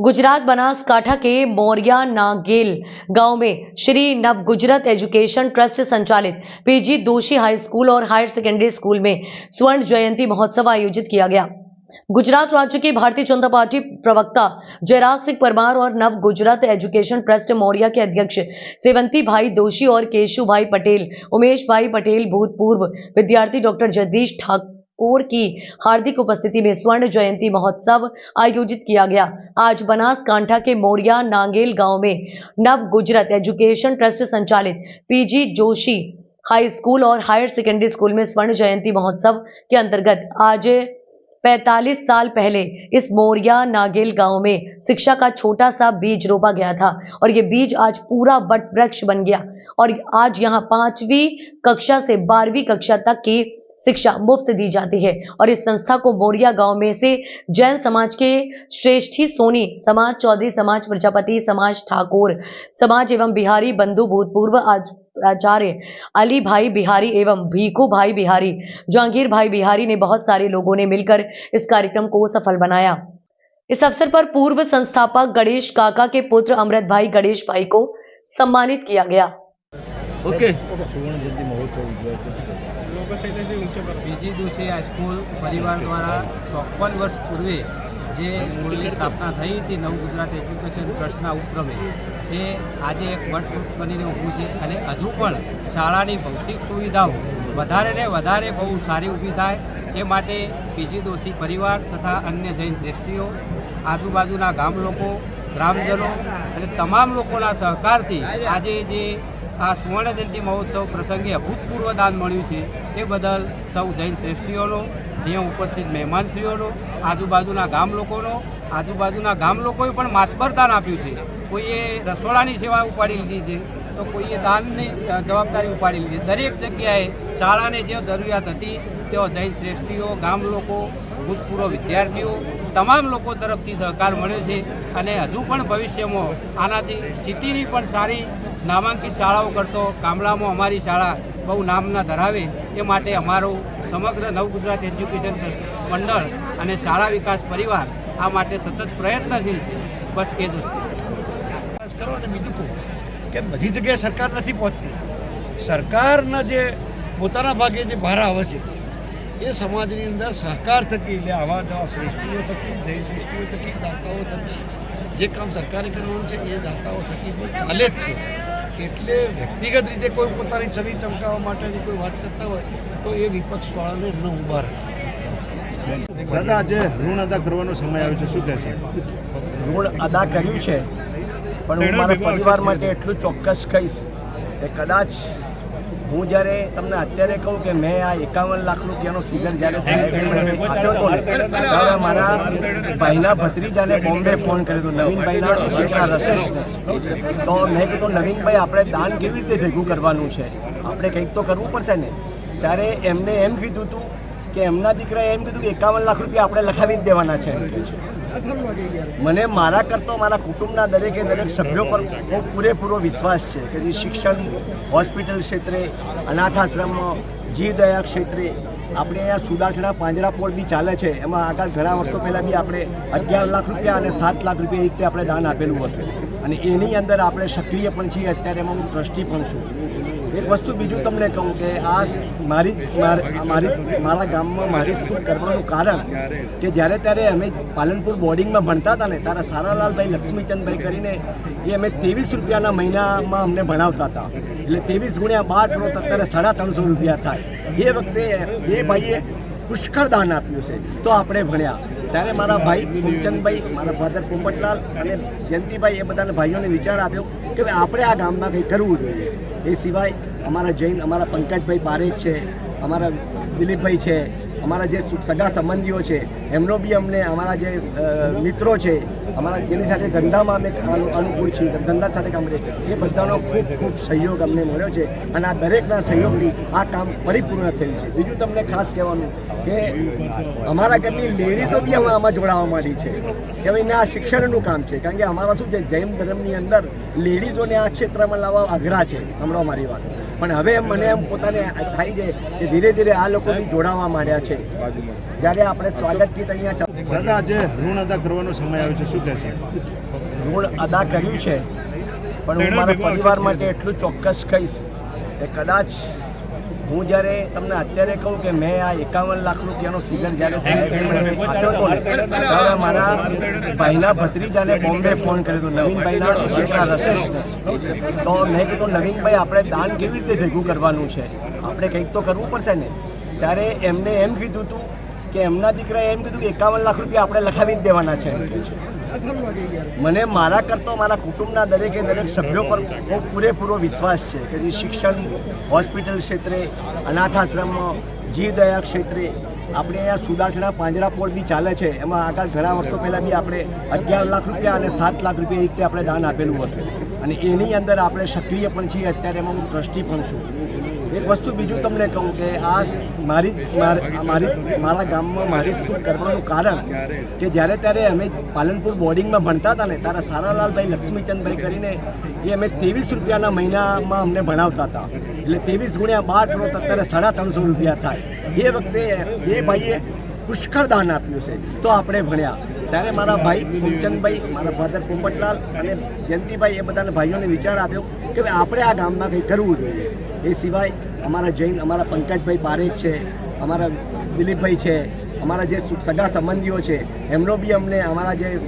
गुजरात बनासकाठा के मौर्या नागेल गाँव में श्री नव गुजरात एजुकेशन ट्रस्ट संचालित P G Doshi high school और हायर सेकेंडरी स्कूल में स्वर्ण जयंती महोत्सव आयोजित किया गया। गुजरात राज्य की भारतीय जनता पार्टी प्रवक्ता जयराज सिंह परमार और नव गुजरात एजुकेशन ट्रस्ट मौर्या के अध्यक्ष सेवंती भाई दोषी और केशु भाई पटेल, उमेश भाई पटेल, भूतपूर्व विद्यार्थी डॉक्टर जगदीश ठाकुर की हार्दिक उपस्थिति में स्वर्ण जयंती महोत्सव आयोजित किया गया। आज बनासकांठा के मोरिया नांगेल गाँव में नव गुजरात एजुकेशन ट्रस्ट संचालित P G Joshi high school और हायर सेकेंडरी स्कूल में स्वर्ण जयंती महोत्सव के अंतर्गत आज 45 साल पहले इस मोरिया नागेल गाँव में शिक्षा का छोटा सा बीज रोपा गया था और ये बीज आज पूरा वट वृक्ष बन गया। और आज यहाँ पांचवी कक्षा से बारहवीं कक्षा तक की शिक्षा मुफ़्त दी जाती है। और इस संस्था को मोरिया गाँव में से जैन समाज के श्रेष्ठी सोनी, समाज चौधरी, समाज प्रजापति, समाज ठाकुर, समाज एवं बिहारी बंधु भूतपूर्व आचार्य अली भाई बिहारी एवं भीखू भाई बिहारी, जहांगीर भाई बिहारी ने बहुत सारे लोगों ने मिलकर इस कार्यक्रम को सफल बनाया। इस अवसर पर पूर्व संस्थापक गणेश काका के पुत्र अमृत भाई गणेश भाई को सम्मानित किया गया। ઓકે. સુવર્ણ જયંતિ મહોત્સવ ઉજવાય છે બીજી દિવસે આ સ્કૂલ પરિવાર દ્વારા ચોપન વર્ષ પૂર્વે જે સ્કૂલની સ્થાપના થઈ હતી નવ ગુજરાત એજ્યુકેશન ટ્રસ્ટના ઉપક્રમે એ આજે એક વટવૃક્ષ બનીને ઊભું છે અને હજુ પણ શાળાની ભૌતિક સુવિધાઓ વધારે ને વધારે બહુ સારી ઊભી થાય તે માટે પીજી દોશી પરિવાર તથા અન્ય જૈન શ્રેષ્ઠીઓ, આજુબાજુના ગામ લોકો, ગ્રામજનો અને તમામ લોકોના સહકારથી આજે જે આ સુવર્ણ જયંતિ મહોત્સવ પ્રસંગે અભૂતપૂર્વ દાન મળ્યું છે. એ બદલ સૌ જૈન શ્રેષ્ઠીઓનો, અહીંયા ઉપસ્થિત મહેમાનશ્રીઓનો, આજુબાજુના ગામ લોકોનો, આજુબાજુના ગામ લોકોએ પણ માતબર દાન આપ્યું છે. કોઈએ રસોડાની સેવા ઉપાડી લીધી છે, તો કોઈએ દાનની જવાબદારી ઉપાડી લીધી. દરેક જગ્યાએ શાળાને જે જરૂરિયાત હતી, તેઓ જૈન શ્રેષ્ઠીઓ, ગામ લોકો, ભૂતપૂર્વ વિદ્યાર્થીઓ, તમામ લોકો તરફથી સહકાર મળ્યો છે. અને હજુ પણ ભવિષ્યમાં આનાથી સિટીની પણ સારી નામાંકિત શાળાઓ કરતો ગામડામાં અમારી શાળા બહુ નામના ધરાવે એ માટે અમારું સમગ્ર નવ ગુજરાત એજ્યુકેશન ટ્રસ્ટ મંડળ અને શાળા વિકાસ પરિવાર આ માટે સતત પ્રયત્નશીલ છે. બસ એ વિકાસ કરો અને બીજું કહું કે બધી જગ્યાએ સરકાર નથી પહોંચતી. સરકારના જે પોતાના ભાગે જે ભાર આવે છે, એ સમાજની અંદર સહકાર થકી, એટલે આવા નવા સૃષ્ટિઓ થકી જય સૃષ્ટિઓ થકી, દાતાઓ થકી, જે કામ સરકારે કરવાનું છે, એ દાતાઓ થકી ચાલે જ છે. એટલે વ્યક્તિગત રીતે કોઈ પોતાની છબી ચમકાવવા માટેની કોઈ વાત કરતા હોય તો એ વિપક્ષવાળાને ન ઊભા રાખશે દાદા આજે ઋણ અદા કરવાનો સમય આવ્યો છે. શું કહે છે? ઋણ અદા કર્યું છે પણ હું મારા પરિવાર માટે એટલું ચોક્કસ કહીશ કે કદાચ હું જ્યારે તમને અત્યારે કહું કે મેં આ એકાવન લાખ રૂપિયાનો ફિગર જ્યારે સાહેબે આપ્યો હતો ત્યારે મારા ભાઈના ભત્રીજાને બોમ્બે ફોન કર્યો હતો નવીનભાઈના દીકરા રસેશ તો મેં કીધું, નવીનભાઈ, આપણે દાન કેવી રીતે ભેગું કરવાનું છે? આપણે કંઈક તો કરવું પડશે ને. ત્યારે એમને એમ કીધું હતું કે એમના દીકરાએ એમ કીધું કે એકાવન લાખ રૂપિયા આપણે લખાવી જ દેવાના છે. મને મારા કરતો, મારા કુટુંબના દરેકે દરેક સભ્યો પર બહુ પૂરેપૂરો વિશ્વાસ છે કે જે શિક્ષણ, હોસ્પિટલ ક્ષેત્રે અનાથાશ્રમમાં જીવદયા ક્ષેત્રે આપણે અહીંયા સુદાસણા પાંજરાપોળ બી ચાલે છે. એમાં આગળ ઘણા વર્ષો પહેલાં બી આપણે અગિયાર લાખ રૂપિયા અને સાત લાખ રૂપિયા એ રીતે આપણે દાન આપેલું હતું. અને એની અંદર આપણે સક્રિય પણ છીએ. અત્યારે એમાં હું ટ્રસ્ટી પણ છું. એક વસ્તુ બીજું તમને કહું કે આ મારી માર- મારી ગામમાં મારી સ્કૂલ કરવાનું કારણ કે જ્યારે ત્યારે અમે પાલનપુર બોર્ડિંગમાં ભણતા હતા ને, ત્યારે સારાલાલભાઈ, લક્ષ્મીચંદભાઈ કરીને એ અમે ત્રેવીસ રૂપિયાના મહિનામાં અમને ભણાવતા હતા. એટલે ત્રેવીસ ગુણ્યા બાર કરો તો અત્યારે સાડા ત્રણસો રૂપિયા થાય. એ વખતે એ ભાઈએ પુષ્કળ દાન આપ્યું છે. તો આપણે ભણ્યા. ત્યારે મારા ભાઈ ફૂમચંદભાઈ મારા ફાધર પોપટલાલ અને જયંતિભાઈ એ બધાના ભાઈઓને વિચાર આપ્યો કે ભાઈ આપણે આ ગામમાં કંઈ કરવું જોઈએ. એ સિવાય અમારા જૈન, અમારા પંકજભાઈ પારેખ છે, અમારા દિલીપભાઈ છે અમારા જે સગા સંબંધીઓ છે, એમનો બી અમને, અમારા જે મિત્રો છે, અમારા જેની સાથે ધંધામાં અમે અનુ- અનુકૂળ છીએ, ધંધા સાથે કામ કરીએ, એ બધાનો ખૂબ ખૂબ સહયોગ અમને મળ્યો છે અને આ દરેકના સહયોગથી આ કામ પરિપૂર્ણ થયું છે. બીજું તમને ખાસ કહેવાનું કે અમારા ઘરની લેડીઝો બી હવે આમાં જોડાવા માંડી છે કે ભાઈ આ શિક્ષણનું કામ છે. કારણ કે અમારા શું છે, જૈન ધર્મની અંદર લેડીઝોને આ ક્ષેત્રમાં લાવવા આગ્રહ છે. સાંભળો મારી વાત. પણ હવે મને એમ પોતાને થાય છે કે ધીરે ધીરે આ લોકો બી જોડાવા માંડ્યા છે. જ્યારે આપણે સ્વાગત ગીત અહીંયા ચાલુ દાદા આજે ઋણ અદા કરવાનો સમય આવ્યો છે. શું કહેશો ઋણ અદા કર્યું છે પણ હું મારા પરિવાર માટે એટલું ચોક્કસ કહીશ કે કદાચ હું જ્યારે તમને અત્યારે કહું કે મેં આ એકાવન લાખ રૂપિયાનો ફિગર જ્યારે આપ્યો હતો ત્યારે મારા ભાઈના ભત્રીજાને બોમ્બે ફોન કર્યો હતો નવીનભાઈના રસેશને તો મેં કીધું નવીનભાઈ આપણે દાન કેવી રીતે ભેગું કરવાનું છે? આપણે કંઈક તો કરવું પડશે ને. ત્યારે એમને એમ કીધું હતું કે એમના દીકરાએ એમ કીધું કે એકાવન લાખ રૂપિયા આપણે લખાવી જ દેવાના છે. મને મારા કરતો, મારા કુટુંબના દરેકે દરેક સભ્યો પર બહુ પૂરેપૂરો વિશ્વાસ છે કે જે શિક્ષણ, હોસ્પિટલ ક્ષેત્રે અનાથાશ્રમમાં જીવદયા ક્ષેત્રે આપણે અહીંયા સુદાસણા પાંજરાપોળ બી ચાલે છે. એમાં આગળ ઘણા વર્ષો પહેલાં બી આપણે અગિયાર લાખ રૂપિયા અને સાત લાખ રૂપિયા એ રીતે આપણે દાન આપેલું હતું. અને એની અંદર આપણે સક્રિય પણ છીએ. અત્યારે એમાં હું ટ્રસ્ટી પણ છું. એક વસ્તુ બીજું તમને કહું કે આ મારી માર- મારી ગામમાં મારી સ્કૂલ કરવાનું કારણ કે જ્યારે ત્યારે અમે પાલનપુર બોર્ડિંગમાં ભણતા હતા ને, ત્યારે સારાલાલભાઈ, લક્ષ્મીચંદભાઈ કરીને એ અમે ત્રેવીસ રૂપિયાના મહિનામાં અમને ભણાવતા હતા. એટલે ત્રેવીસ ગુણ્યા બાર કરો અત્યારે સાડા ત્રણસો રૂપિયા થાય. એ વખતે એ ભાઈએ પુષ્કળ દાન આપ્યું છે. તો આપણે ભણ્યા. ત્યારે મારા ભાઈ ફૂમચંદભાઈ મારા ફાધર પોપટલાલ અને જયંતિભાઈ એ બધાના ભાઈઓને વિચાર આપ્યો કે આપણે આ ગામમાં કંઈ કરવું જોઈએ. એ સિવાય અમારા જૈન, અમારા પંકજભાઈ પારેખ છે, અમારા દિલીપભાઈ છે અમારા જે સગા સંબંધીઓ છે, એમનો બી અમને, અમારા જે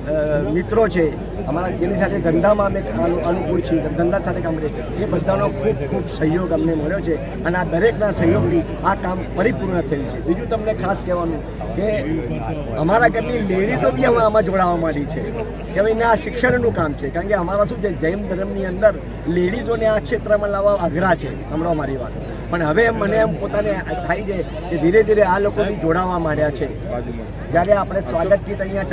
મિત્રો છે, અમારા જેની સાથે ધંધામાં અમે અનુ- અનુકૂળ છીએ, ધંધા સાથે કામ કરીએ, એ બધાનો ખૂબ ખૂબ સહયોગ અમને મળ્યો છે અને આ દરેકના સહયોગથી આ કામ પરિપૂર્ણ થયું છે. બીજું તમને ખાસ કહેવાનું કે અમારા ઘરની લેડીઝો બી હવે આમાં જોડાવા માંડી છે. કે ભાઈ આ શિક્ષણનું કામ છે. કારણ કે અમારા શું છે, જૈન ધર્મની અંદર લેડીઝોને આ ક્ષેત્રમાં લાવવા અઘરા છે. સાંભળો મારી વાત. પણ હવે મને એમ પોતાને થાય છે કે ધીરે ધીરે આ લોકો બી જોડાવા માંડ્યા છે. જ્યારે આપણે સ્વાગત ગીત અહીંયા